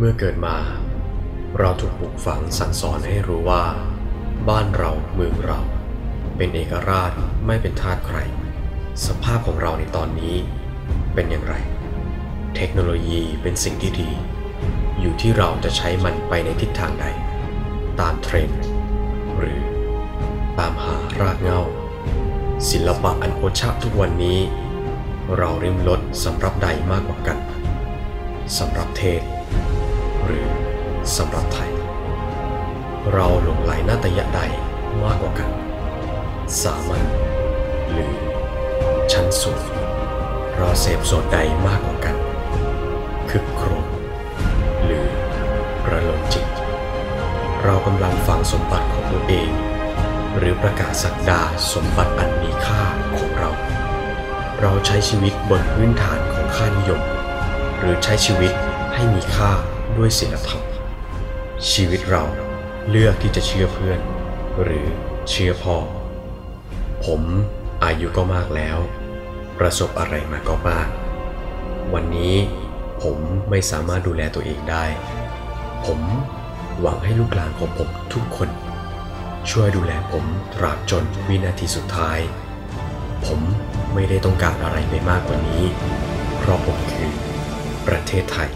เมื่อเกิดมา เราถูกปลูกฝังสั่งสอนให้รู้ว่า บ้านเราเมืองเรา เป็นเอกราชไม่เป็นทาสใคร สภาพของเราในตอนนี้ เป็นอย่างไร เทคโนโลยีเป็นสิ่งที่ดี อยู่ที่เราจะใช้มันไปในทิศทางใด ตามเทรนด์หรือตามหารากเหง้าศิลปะอันโอชะทุกวันนี้ เราริมรถสำหรับใดมากกว่ากันสำหรับเทศ หรือสำหรับไทย เราหลงไหลนาตยะใดมากกว่ากัน สามัญหรือชั้นสูงเราเสพโสดใดมากกว่ากันคึกโครมหรือระลมจิต เรากำลังฟังสมบัติของตัวเอง หรือประกาศสักดาสมบัติอันมีค่าของเรา เราใช้ชีวิตบนพื้นฐานของค่านิยม หรือใช้ชีวิตให้มีค่า ด้วยศีลธรรม ชีวิตเราเลือกที่จะเชื่อเพื่อน หรือเชื่อพ่อ ผมอายุก็มากแล้ว ประสบอะไรมาก็มาก วันนี้ผมไม่สามารถดูแลตัวเองได้ ผมหวังให้ลูกหลานของผมทุกคน ช่วยดูแลผมตราบจนวินาทีสุดท้าย ผมไม่ได้ต้องการอะไรไปมากกว่านี้ เพราะผมคือประเทศไทย